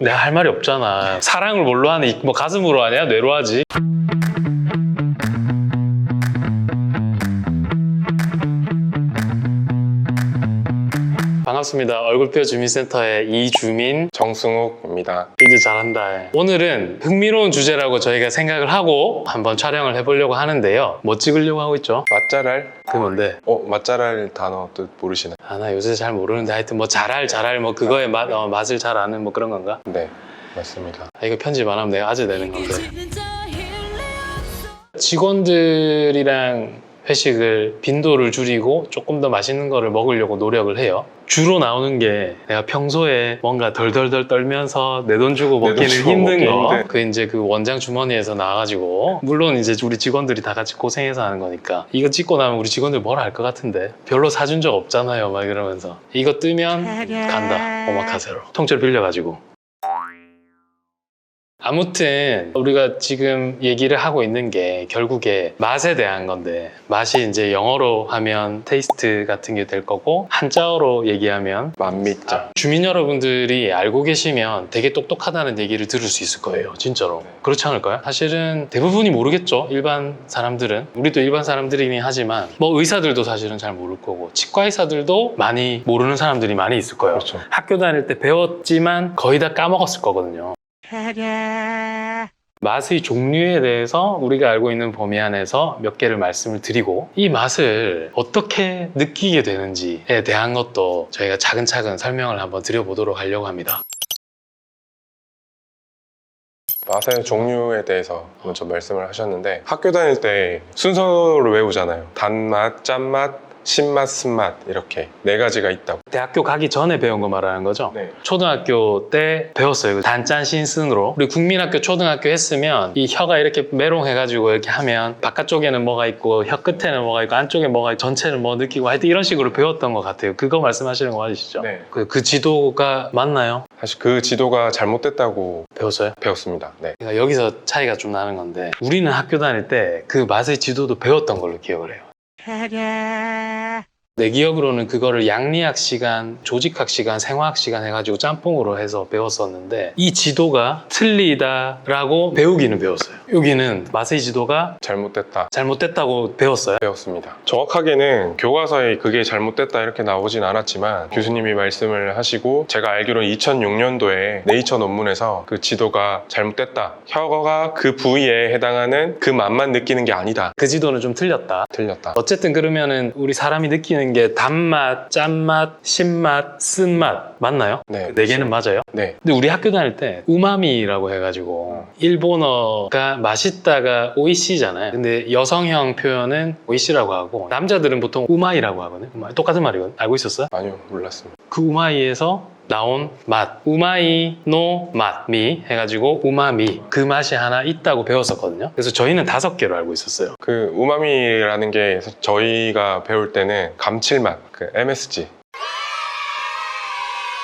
내가 할 말이 없잖아. 사랑을 뭘로 하니? 뭐 가슴으로 하냐? 뇌로 하지? 반갑습니다. 얼굴뼈 주민센터의 이주민. 정승욱입니다. 이제 잘한다. 오늘은 흥미로운 주제라고 저희가 생각을 하고 한번 촬영을 해보려고 하는데요. 뭐 찍으려고 하고 있죠? 맛잘알? 그 뭔데? 어, 맛잘알 단어 뜻 모르시나요? 아, 나 요새 잘 모르는데 하여튼 뭐 잘할 잘할 뭐 그거의 맛, 어, 맛을 잘 아는 뭐 그런 건가? 네, 맞습니다. 아, 이거 편집 안 하면 내가 아재 되는 건데. 직원들이랑 회식을 빈도를 줄이고 조금 더 맛있는 거를 먹으려고 노력을 해요. 주로 나오는 게 내가 평소에 뭔가 덜덜덜 떨면서 내 돈 주고 먹기는 주고 힘든 먹기 거. 힘든. 그 이제 그 원장 주머니에서 나와가지고 물론 이제 우리 직원들이 다 같이 고생해서 하는 거니까 이거 찍고 나면 우리 직원들 뭐라 할것 같은데 별로 사준 적 없잖아요. 막 이러면서 이거 뜨면 간다. 오마카세로 통째로 빌려가지고. 아무튼 우리가 지금 얘기를 하고 있는 게 결국에 맛에 대한 건데 맛이 이제 영어로 하면 테이스트 같은 게 될 거고 한자어로 얘기하면 만미자. 주민 여러분들이 알고 계시면 되게 똑똑하다는 얘기를 들을 수 있을 거예요 진짜로 그렇지 않을까요? 사실은 대부분이 모르겠죠 일반 사람들은 우리도 일반 사람들이긴 하지만 뭐 의사들도 사실은 잘 모를 거고 치과 의사들도 많이 모르는 사람들이 많이 있을 거예요 그렇죠. 학교 다닐 때 배웠지만 거의 다 까먹었을 거거든요. 맛의 종류에 대해서 우리가 알고 있는 범위 안에서 몇 개를 말씀을 드리고 이 맛을 어떻게 느끼게 되는지에 대한 것도 저희가 차근차근 설명을 한번 드려보도록 하려고 합니다. 맛의 종류에 대해서 먼저 말씀을 하셨는데 학교 다닐 때 순서로 외우잖아요. 단맛, 짠맛, 신맛, 쓴맛 이렇게 네 가지가 있다고. 대학교 가기 전에 배운 거 말하는 거죠? 네. 초등학교 때 배웠어요. 그 단짠 신순으로. 우리 국민학교, 초등학교 했으면 이 혀가 이렇게 메롱해가지고 이렇게 하면 바깥쪽에는 뭐가 있고 혀 끝에는 뭐가 있고 안쪽에 뭐가 있고 전체는 뭐 느끼고 하여튼 이런 식으로 배웠던 것 같아요. 그거 말씀하시는 거 맞으시죠? 네. 그, 그 지도가 맞나요? 사실 그 지도가 잘못됐다고 배웠어요? 배웠습니다. 네. 그러니까 여기서 차이가 좀 나는 건데 우리는 학교 다닐 때 그 맛의 지도도 배웠던 걸로 기억을 해요. Yeah. 내 기억으로는 그거를 양리학 시간, 조직학 시간, 생화학 시간 해가지고 짬뽕으로 해서 배웠었는데 이 지도가 틀리다라고 배우기는 배웠어요. 여기는 맛의 지도가 잘못됐다. 잘못됐다고 배웠어요. 배웠습니다. 정확하게는 교과서에 그게 잘못됐다 이렇게 나오진 않았지만 교수님이 말씀을 하시고 제가 알기로는 2006년도에 네이처 논문에서 그 지도가 잘못됐다. 혀가 그 부위에 해당하는 그 맛만 느끼는 게 아니다. 그 지도는 좀 틀렸다. 틀렸다. 어쨌든 그러면은 우리 사람이 느끼는 게 단맛, 짠맛, 신맛, 쓴맛 맞나요? 네. 네 개는 맞아요? 네. 근데 우리 학교 다닐 때 우마미라고 해가지고 일본어가 맛있다가 오이시잖아요. 근데 여성형 표현은 오이시라고 하고 남자들은 보통 우마이라고 하거든요. 우마이. 똑같은 말이거든요. 알고 있었어요? 아니요, 몰랐습니다. 그 우마이에서 나온 맛 우마이 노 맛미 해가지고 우마미 그 맛이 하나 있다고 배웠었거든요. 그래서 저희는 다섯 개로 알고 있었어요. 그 우마미라는 게 저희가 배울 때는 감칠맛, 그 MSG.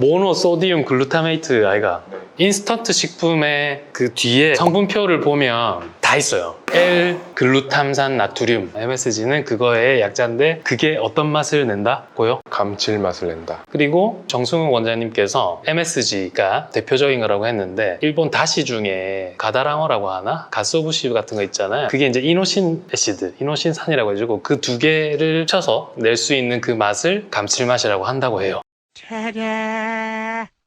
모노 소디움 글루타메이트 아이가 네. 인스턴트 식품의 그 뒤에 성분표를 보면 다 있어요. L 글루탐산 나트륨 MSG는 그거의 약자인데 그게 어떤 맛을 낸다고요? 감칠맛을 낸다. 그리고 정승훈 원장님께서 MSG가 대표적인 거라고 했는데 일본 다시 중에 가다랑어라고 하나 가소부시 같은 거 있잖아요. 그게 이제 이노신 애시드, 이노신산이라고 해가지고 그 두 개를 쳐서 낼 수 있는 그 맛을 감칠맛이라고 한다고 해요.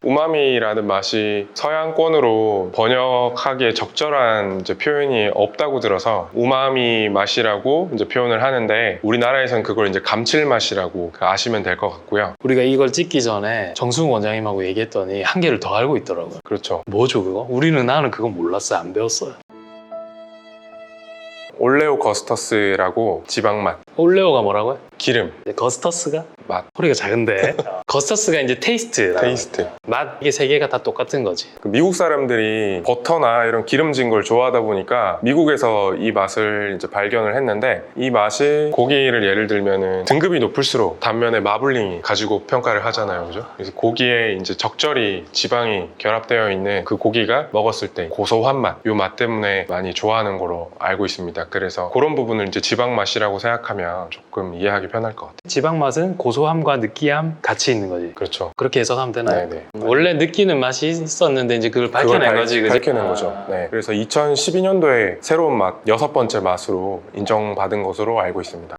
우마미라는 맛이 서양권으로 번역하기에 적절한 표현이 없다고 들어서 우마미 맛이라고 이제 표현을 하는데 우리나라에서는 그걸 이제 감칠맛이라고 아시면 될 것 같고요. 우리가 이걸 찍기 전에 정승훈 원장님하고 얘기했더니 한 개를 더 알고 있더라고요. 그렇죠. 뭐죠 그거? 우리는 나는 그거 몰랐어요. 안 배웠어요. 올레오 거스터스라고 지방맛, 올레오가 뭐라고요? 기름, 거스터스가? 맛, 소리가 작은데 거스터스가 이제 테이스트 테이스트. 맛 이게 세 개가 다 똑같은 거지 그 미국 사람들이 버터나 이런 기름진 걸 좋아하다 보니까 미국에서 이 맛을 이제 발견을 했는데 이 맛이 고기를 예를 들면은 등급이 높을수록 단면에 마블링이 가지고 평가를 하잖아요. 그죠? 그래서 고기에 이제 적절히 지방이 결합되어 있는 그 고기가 먹었을 때 고소한 맛, 요맛 때문에 많이 좋아하는 거로 알고 있습니다. 그래서 그런 부분을 이제 지방 맛이라고 생각하면 조금 이해하기 편할 것 같아요. 지방 맛은 고 소함과 느끼함 같이 있는 거지. 그렇죠. 그렇게 해석하면 되나요? 네네. 원래 느끼는 맛이 있었는데 이제 그걸 밝혀낸 발- 거지. 그지? 밝혀낸 아. 거죠. 네. 그래서 2012년도에 새로운 맛 여섯 번째 맛으로 인정받은 것으로 알고 있습니다.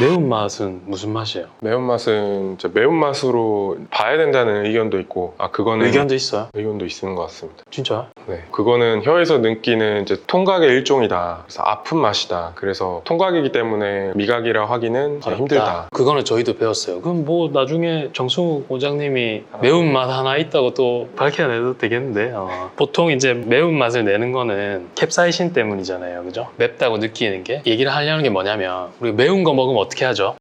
매운맛은 무슨 맛이에요? 매운맛은 매운맛으로 봐야 된다는 의견도 있고 아 그거는 의견도 있어요. 의견도 있는 것 같습니다. 진짜? 네, 그거는 혀에서 느끼는 이제 통각의 일종이다. 그래서 아픈 맛이다. 그래서 통각이기 때문에 미각이라 하기는 이제 힘들다. 그거는 저희도 배웠어요. 그럼 뭐 나중에 정승욱 원장님이 매운맛 하나 있다고 또 밝혀내도 되겠는데 어. 보통 이제 매운맛을 내는 거는 캡사이신 때문이잖아요. 그죠? 맵다고 느끼는 게 얘기를 하려는 게 뭐냐면 우리 매운 거 먹으면 어떻게 하죠?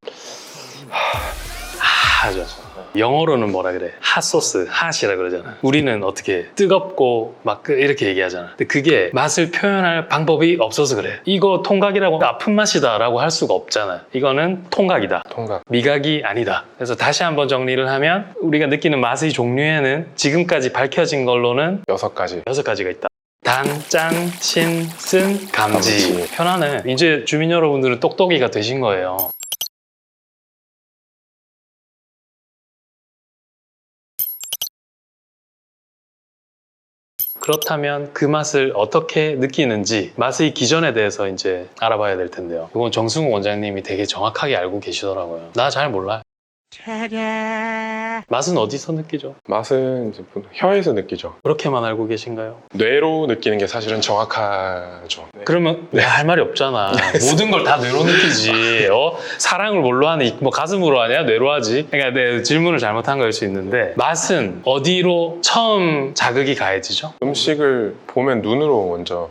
하 하죠. 영어로는 뭐라 그래? 핫소스, 핫이라 그러잖아. 우리는 어떻게 뜨겁고 막 그- 이렇게 얘기하잖아. 근데 그게 맛을 표현할 방법이 없어서 그래. 이거 통각이라고 아픈 맛이다 라고 할 수가 없잖아. 이거는 통각이다. 통각. 미각이 아니다. 그래서 다시 한번 정리를 하면 우리가 느끼는 맛의 종류에는 지금까지 밝혀진 걸로는 여섯 가지. 여섯 가지가 있다. 단, 짠, 신, 쓴, 감지. 감지. 편하네. 이제 주민 여러분들은 똑똑이가 되신 거예요. 그렇다면 그 맛을 어떻게 느끼는지 맛의 기전에 대해서 이제 알아봐야 될 텐데요. 이건 정승우 원장님이 되게 정확하게 알고 계시더라고요. 나 잘 몰라요. 맛은 어디서 느끼죠? 맛은 이제 혀에서 느끼죠. 그렇게만 알고 계신가요? 뇌로 느끼는 게 사실은 정확하죠. 네. 그러면 내할 말이 없잖아. 모든 걸 다 뇌로 느끼지. 어? 사랑을 뭘로 하니? 뭐 가슴으로 하냐? 뇌로 하지? 그러니까 내 질문을 잘못한 거일 수 있는데 맛은 어디로 처음 자극이 가해지죠? 음식을 보면 눈으로 먼저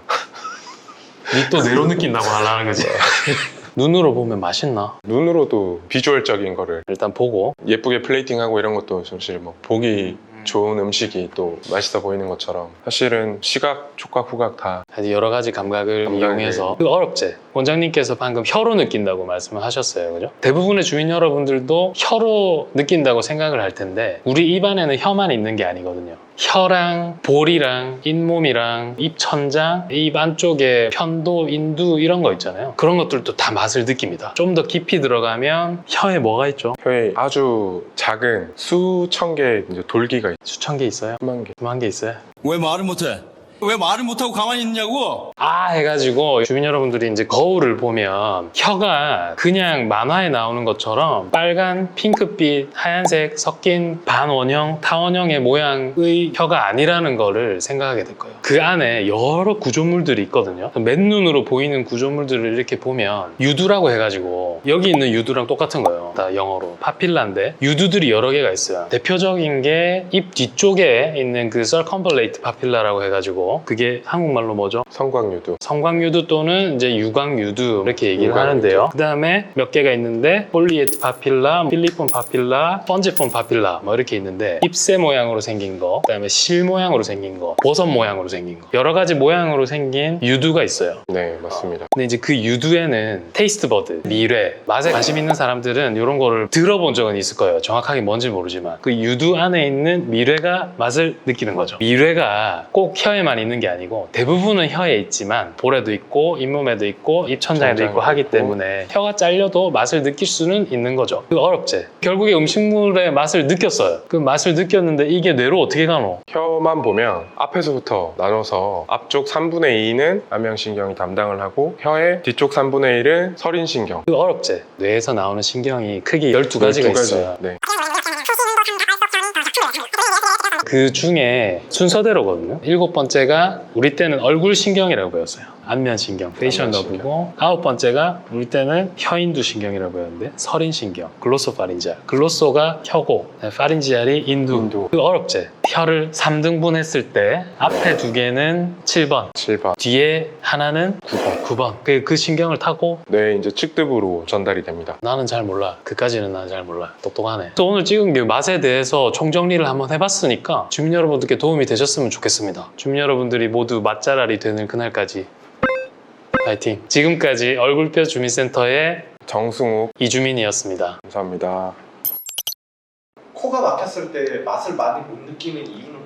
니 또 뇌로 느낀다고 하려는 거지. 눈으로 보면 맛있나? 눈으로도 비주얼적인 거를 일단 보고 예쁘게 플레이팅하고 이런 것도 사실 뭐 보기 좋은 음식이 또 맛있어 보이는 것처럼 사실은 시각, 촉각, 후각 다 여러 가지 감각을 감각을. 이용해서 그 어렵지. 원장님께서 방금 혀로 느낀다고 말씀을 하셨어요. 그죠? 대부분의 주민 여러분들도 혀로 느낀다고 생각을 할 텐데 우리 입안에는 혀만 있는 게 아니거든요. 혀랑 볼이랑 잇몸이랑 입천장, 입 안쪽에 편도, 인두 이런 거 있잖아요. 그런 것들도 다 맛을 느낍니다. 좀 더 깊이 들어가면 혀에 뭐가 있죠? 혀에 아주 작은 수천 개의 이제 돌기가 있 수천 개 있어요? 수만 개. 수만 개 있어요? 왜 말을 못해? 왜 말을 못하고 가만히 있냐고? 아 해가지고 주민 여러분들이 이제 거울을 보면 혀가 그냥 만화에 나오는 것처럼 빨간 핑크빛 하얀색 섞인 반원형 타원형의 모양의 혀가 아니라는 거를 생각하게 될 거예요. 그 안에 여러 구조물들이 있거든요. 맨눈으로 보이는 구조물들을 이렇게 보면 유두라고 해가지고 여기 있는 유두랑 똑같은 거예요. 다 영어로 파필라인데 유두들이 여러 개가 있어요 대표적인 게 입 뒤쪽에 있는 그 circumambulate 파필라라고 해가지고 그게 한국말로 뭐죠? 성광유두. 성광유두 또는 이제 유광유두 이렇게 얘기를 유광유두. 하는데요. 그 다음에 몇 개가 있는데 폴리에트 파필라, 필리폰 파필라, 펀지폰 파필라 뭐 이렇게 있는데 ip새 모양으로 생긴 거, 그 다음에 실 모양으로 생긴 거, 버섯 모양으로 생긴 거 여러 가지 모양으로 생긴 유두가 있어요. 네, 맞습니다. 근데 이제 그 유두에는 테이스트 버드, 미뢰, 맛에 관심 있는 사람들은 이런 거를 들어본 적은 있을 거예요. 정확하게 뭔지 모르지만 그 유두 안에 있는 미뢰가 맛을 느끼는 거죠. 미뢰가 꼭 혀에만 있는 게 아니고 대부분은 혀에 있지만 볼에도 있고 잇몸에도 있고 입천장에도 있고 하기 있고. 때문에 혀가 잘려도 맛을 느낄 수는 있는 거죠. 그 어렵지. 결국에 음식물의 맛을 느꼈어요. 그 맛을 느꼈는데 이게 뇌로 어떻게 가노? 혀만 보면 앞에서부터 나눠서 앞쪽 3분의 2는 안면신경이 담당을 하고 혀의 뒤쪽 3분의 1은 설인신경. 그 어렵지. 뇌에서 나오는 신경이 크게 12가지가 12 가지. 있어요. 네. 그 중에 순서대로거든요. 일곱 번째가 우리 때는 얼굴 신경이라고 배웠어요. 안면 신경, 페이셜 안면 너브고 아홉 번째가 우리 때는 혀인두 신경이라고 배웠는데 설인 신경, 글로소 파린지알. 글로소가 혀고, 파린지알이 인두. 인두. 그 어렵지. 혀를 3등분 했을 때 앞에 두 개는 7번, 7번. 뒤에 하나는 9번. 9번. 그, 그 신경을 타고 뇌 이제 측듭으로 전달이 됩니다. 나는 잘 몰라. 그까지는 나는 잘 몰라. 똑똑하네. 또 오늘 찍은 게 맛에 대해서 총정리를 한번 해봤으니까 주민 여러분들께 도움이 되셨으면 좋겠습니다. 주민 여러분들이 모두 맛잘알이 되는 그날까지 파이팅. 지금까지 얼굴뼈 주민센터의 정승욱 이주민이었습니다. 감사합니다. 코가 막혔을 때 맛을 많이 못 느끼는 이유는?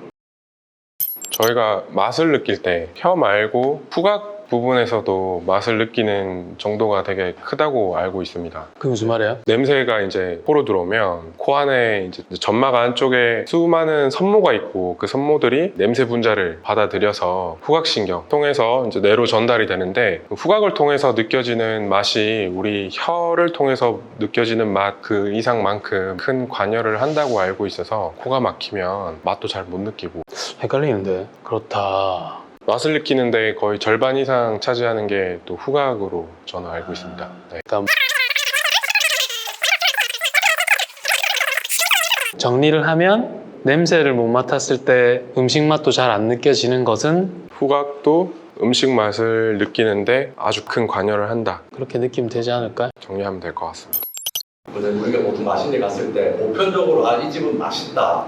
저희가 맛을 느낄 때 혀 말고 후각 부분에서도 맛을 느끼는 정도가 되게 크다고 알고 있습니다. 그게 무슨 말이야? 냄새가 이제 코로 들어오면 코 안에 이제 점막 안쪽에 수많은 섬모가 있고 그 섬모들이 냄새 분자를 받아들여서 후각신경 통해서 이제 뇌로 전달이 되는데 그 후각을 통해서 느껴지는 맛이 우리 혀를 통해서 느껴지는 맛 그 이상만큼 큰 관여를 한다고 알고 있어서 코가 막히면 맛도 잘 못 느끼고 헷갈리는데. 그렇다. 맛을 느끼는데 거의 절반 이상 차지하는 게 또 후각으로 저는 알고 있습니다. 네. 그러니까 정리를 하면 냄새를 못 맡았을 때 음식 맛도 잘 안 느껴지는 것은 후각도 음식 맛을 느끼는데 아주 큰 관여를 한다. 그렇게 느끼면 되지 않을까? 정리하면 될 것 같습니다. 근데 우리가 보통 맛있는 데 갔을 때 보편적으로 아 이 집은 맛있다.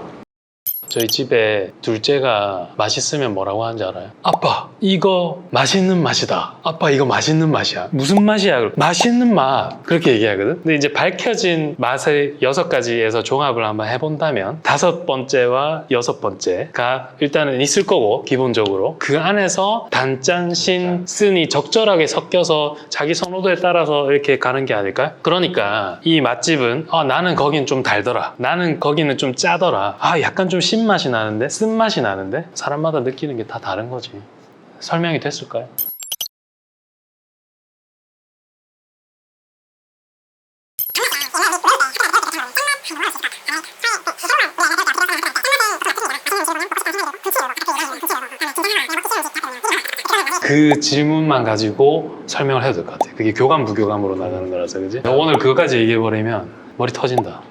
저희 집에 둘째가 맛있으면 뭐라고 하는지 알아요? 아빠 이거 맛있는 맛이다. 아빠 이거 맛있는 맛이야. 무슨 맛이야? 맛있는 맛. 그렇게 얘기하거든. 근데 이제 밝혀진 맛의 여섯 가지에서 종합을 한번 해본다면 다섯 번째와 여섯 번째가 일단은 있을 거고 기본적으로. 그 안에서 단짠 신 쓴이 적절하게 섞여서 자기 선호도에 따라서 이렇게 가는 게 아닐까요? 그러니까 이 맛집은 아, 나는 거긴 좀 달더라. 나는 거기는 좀 짜더라. 아 약간 좀 신맛이 나는데 쓴맛이 나는데 사람마다 느끼는 게 다 다른 거지 설명이 됐을까요? 그 질문만 가지고 설명을 해도 될 것 같아요. 그게 교감 부교감으로 나가는 거라서 그지? 오늘 그거까지 얘기해버리면 머리 터진다.